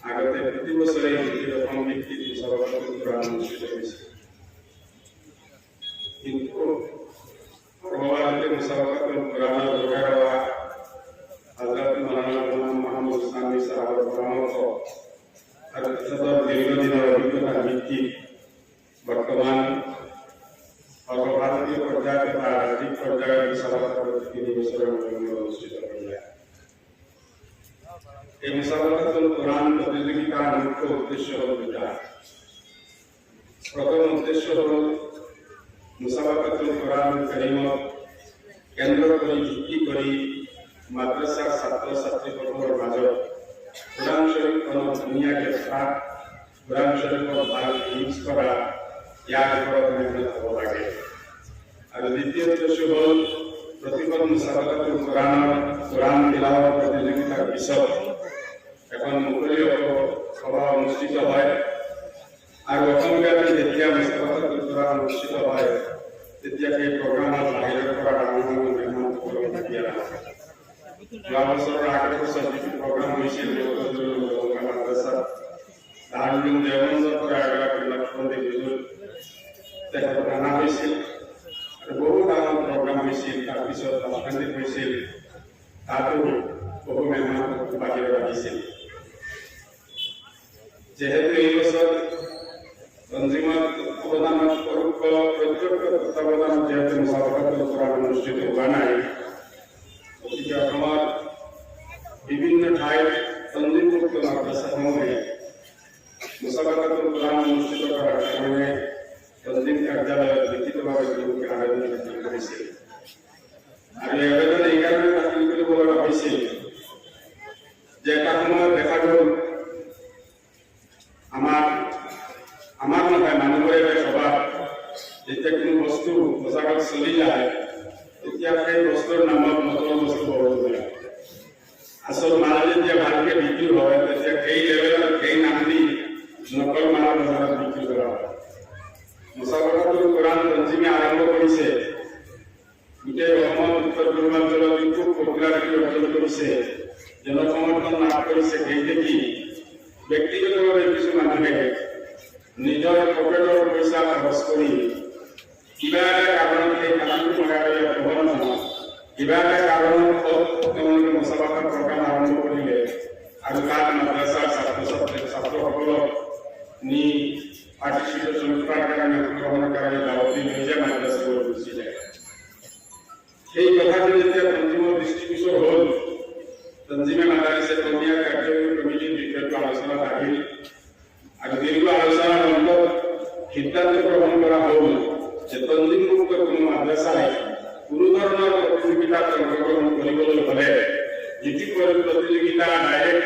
আগতে প্ৰতি বছৰে এই অসম ভিত্তিত মুছাবাকাতুল কুৰাণ অনুষ্ঠিত হৈছিল কিন্তু সৰ্বভাৰতীয় মুছাবাকাতুল কুৰাণৰ যোগাৰ হোৱা হজরত মৌলানা গোলাম মোহাম্মদ ইসলামী সাহাবের পরামর্শ আর তেখেতৰ দীর্ঘদিনের অভিজ্ঞতার ভিত্তিত বর্তমান সর্বভারতীয় পর্যায়ে তথা রাজ্যিক পর্যায়ে মুসাবাকাত তিনি বছরের মধ্যে অনুষ্ঠিত হয়ে এই মুসাবাকাতুল কোরআন প্রতিযোগিতার মুখ্য উদ্দেশ্য হল দুটা প্রথম উদ্দেশ্য হল মুসাবাকাতুল কোরআন করিমত কেন্দ্র করে ভিত্তি করে মাদ্রাসাৰ ছাত্ৰ ছাত্ৰীসকলৰ মাজত কোরআন শরীফখনত ধুনীয়াকৈ ৰখা কোরআন শরীফক ভালো ইউজ কৰা ইয়াৰ ওপৰত মেহনত হ'ব লাগে আৰু দ্বিতীয় উদ্দেশ্য হ'ল প্ৰতিখন মুছাবাকাতুল কোরআনৰ কোরআন তিলাৱত প্ৰতিযোগিতাৰ পিছত এখন মুকলি সভা অনুষ্ঠিত হয় আৰু অসমব্যাপী যেতিয়া মুছাবাকাতুল কোরআন অনুষ্ঠিত হয় তেতিয়া সেই প্ৰগ্ৰামত বাহিৰৰ পৰা ডাঙৰ ডাঙৰ মেহমানসকলক মাতি অনা হয় যোৱা বছৰৰ আগৰ বছৰ যিটো প্ৰগ্ৰাম হৈছিল মাদ্ৰাছাত দেৱন্দৰ পৰা এগৰাকী লক্ষ্মণদেৱ বিজুল তেখেতক হৈছিল আৰু বহু ডাঙৰ প্ৰগ্ৰাম হৈছিল তাৰপিছত হৈছিল তাতো বহু মেহমানক বাহিৰত যিহেতু এই বছৰ তত্বাৱধানত যিহেতু মুছাবাকাতুল কুৰাণ অনুষ্ঠিত হোৱা নাই মুছাবাকাতুল কোরআন তঞ্জিমে আৰম্ভ কৰিছে গোটেই অসমত উত্তৰ পূৰ্বাঞ্চলত খুব পপুলাৰিটি অৰ্জন কৰিছে জনসমৰ্থন লাভ কৰিছে সেই দেখি। ব্যক্তিগতভাৱে কিছু মানুহে নিজৰ পকেটৰ পইচা খৰচ কৰি কিবা এটা কাৰণত সেই কামটো মহাকাৰী হ'ব নহয়। কিবা এটা কাৰণত তেওঁলোকে মুছাফাৰ প্ৰগ্ৰাম আৰম্ভ কৰিলে আৰু তাত বিষয়টো থাকিল। আর দীৰ্ঘ আলোচনাৰ অন্তত সিদ্ধান্ত গ্রহণ করা হ'ল যে তঞ্জিমমুক্ত কোনো মাদ্রাসায় কোনো ধরনের প্রতিযোগিতা অংশগ্রহণ কৰিবলৈ হ'লে যিটো প্ৰতিযোগিতা ডাইৰেক্টলি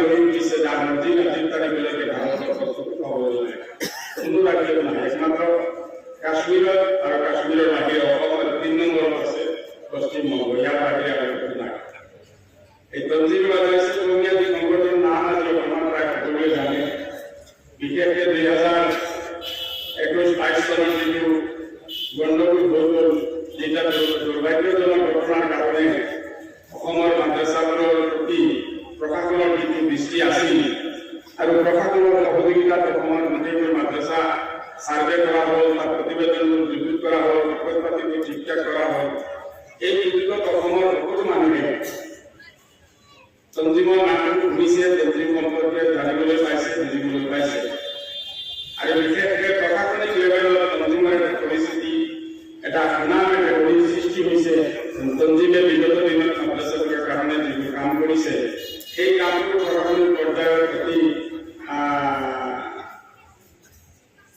উঠিছে যাৰ নদী আজিৰ তাৰিখলৈকে ভাৰতৰ হ'বলৈ দুই হাজাৰ একৈশ বাইশ চনত গণ্ডগোল হৈ গ'ল যিটা দুৰ- দুৰ্ভাগ্যজনক ঘটনাৰ কাৰণে অসমৰ মাদ্ৰাছাবোৰৰ প্ৰতি প্ৰশাসনৰ যিটো দৃষ্টি আছিল আৰু প্ৰশাসনৰ সহযোগিতাত অসমৰ গোটেইবোৰ মাদ্ৰাছা ছাৰ্ভে কৰা হ'ল তাৰ প্ৰতিবেদনবোৰ যুগুত কৰা হ'ল কাগজ পাতিবোৰ ঠিক ঠাক কৰা হ'ল এই সুযোগত অসমৰ সকলো মানুহে তঞ্জিমৰ নামটো শুনিছে তঞ্জিম সম্পৰ্কে জানিবলৈ পাইছে, বুজিবলৈ পাইছে। আৰু বিশেষকৈ প্ৰশাসনিক লেভেলত তঞ্জিমৰ এটা পৰিস্থিতি এটা সুনাম পৰিস্থিতি সৃষ্টি হৈছে। তঞ্জিমে বিগত দিনত মাদ্ৰাছাবোৰৰ কাৰণে যিবোৰ কাম কৰিছে, সেই কামবোৰ প্ৰশাসনিক পৰ্যায়ৰ প্ৰতি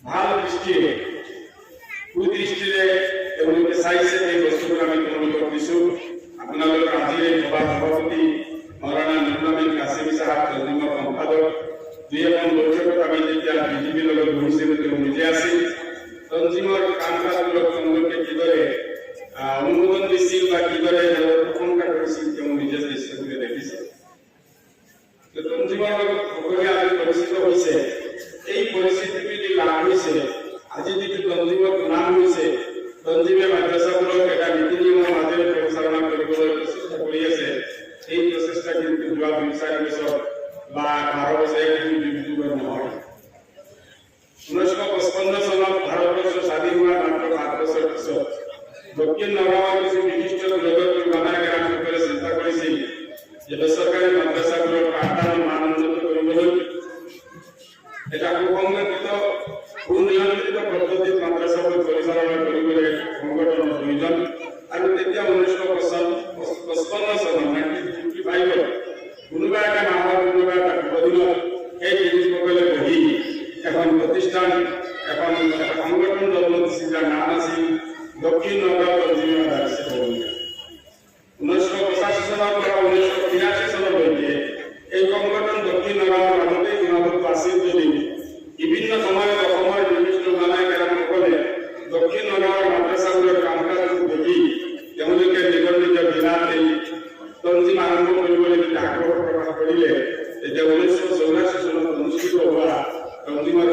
ভালো দৃষ্টিৰে অনুমোদন দিছিল বা কিদৰে তেওঁলোকে প্ৰশংসা কৰিছিল তেওঁ নিজে দৃশ্যটোকে দেখিছে। লগত সকলোৱে আজি পৰিচিত হৈছে এই পৰিস্থিতিটো লাভ হৈছে আজি যিটো তঞ্জিমৰ নাম হৈছে তঞ্জিমে মাদ্ৰাছাবোৰক এটা নীতি নিয়মৰ মাজেৰে পৰিচালনা কৰিবলৈ প্ৰচেষ্টা কৰি আছে। এই প্ৰচেষ্টা কিন্তু যোৱা দুই চাৰি বছৰ বা বাৰ বছৰে কিন্তু যুগ যুগৰ নহয় ঊনৈছশ পঁচপন্ন চনত ভাৰতবৰ্ষ স্বাধীন হোৱাৰ মাত্ৰ সাত বছৰ পিছত দক্ষিণ নগাঁৱৰ কিছু বিশিষ্ট জগত মানাগেৰামসকলে চিন্তা কৰিছিল যে বেচৰকাৰী মাদ্ৰাছাবোৰৰ পাঠদান মান উন্নত কৰিবলৈ এটা সুসংগঠিত সুনিয়ন্ত্ৰিত পদ্ধতিত মাদ্ৰাছাবোৰ পৰিচালনা কৰিবলৈ সংগঠনৰ প্ৰয়োজন আৰু তেতিয়া ঊনৈছশ পঁচপন্ন চনত নাইনটিন ফিফটি ফাইভত কোনোবা এটা মাহৰ কোনোবা এটা দিনত সেই তিনিসকলে বহি এখন প্ৰতিষ্ঠান এখন এটা সংগঠন জন্ম দিছিল যাৰ নাম আছিল দক্ষিণ নগাঁও তঞ্জিমা দাৰ্চি ঊনৈছশ পঁচাশী চনৰ পৰা ঊনৈছশ তিৰাশী চনলৈকে এই সংগঠন দক্ষিণ নগাঁৱৰ মাজতে সীমাবদ্ধ আছিল যদিও বিভিন্ন সময়ত অসমৰ বিভিন্ন জনাই কেৰামসকলে দক্ষিণ নগাঁৱৰ মাদ্ৰাছাবোৰৰ কাম কাজবোৰ দেখি তেওঁলোকে নিজৰ নিজৰ জিলাত তঞ্জিম আৰম্ভ কৰিবলৈ আগ্ৰহ প্ৰকাশ কৰিলে, তেতিয়া ঊনৈছশ চৌৰাশী চনত অনুষ্ঠিত হোৱা তঞ্জিমৰ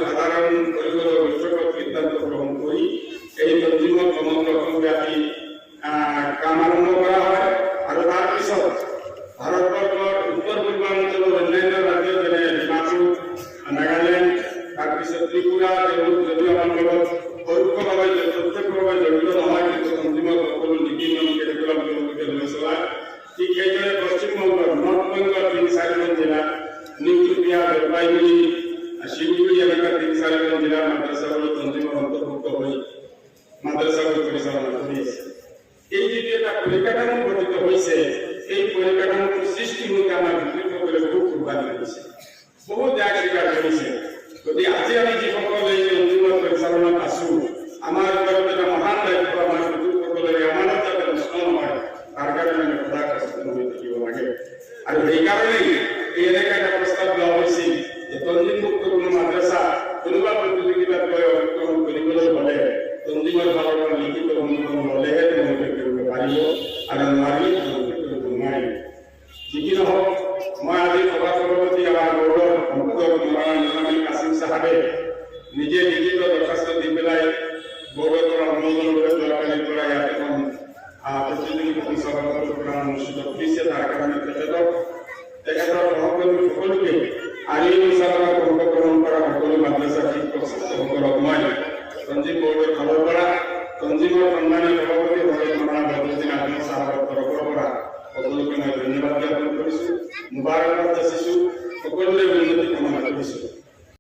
কুরবানি হয়েছে বহু ত্যাগ স্বীকার করেছে যদি আজি আমি যিসকল এই ফালৰ পৰা লিখিত অনুমোদন ল'লেহে তেওঁলোকে কৰিব পাৰিব আৰু নোৱাৰিলে তেওঁলোকে কৰিব নোৱাৰিব যি কি নহওক মই আজি সভা সভাপতি আমাৰ গৌৰৱ ভক্তৰ মৌলানা কাছিম চাহাবে নিজে লিখিত দৰখাস্ত দি পেলাই গৌৰৱৰ পৰা অনুমোদন লৈ যোৱাকালিৰ পৰা ইয়াত এখন আহ, প্ৰতিযোগিতা সভাপতিৰ প্ৰগ্ৰাম অনুষ্ঠিত কৰিছে তাৰ কাৰণে তেখেতক তেখেতৰ সহকৰ্মী সকলোকে এই অনুষ্ঠানত অংশগ্ৰহণ কৰা সকলো মাদ্ৰাছা শিক্ষক ছাত্ৰসকলক মই সঞ্জীৱ বৰ্গৰ ফালৰ পৰা সঞ্জীৱৰ সন্মানীয় সভাপতি হজৰত মৌলানা বদৰুদ্দিন আহমেদ চাহাবৰ তৰফৰ পৰা সকলোকে মই ধন্যবাদ জ্ঞাপন কৰিছো মুবাৰকবাদ যাচিছো সকলোৰে উন্নতি কামনা কৰিছো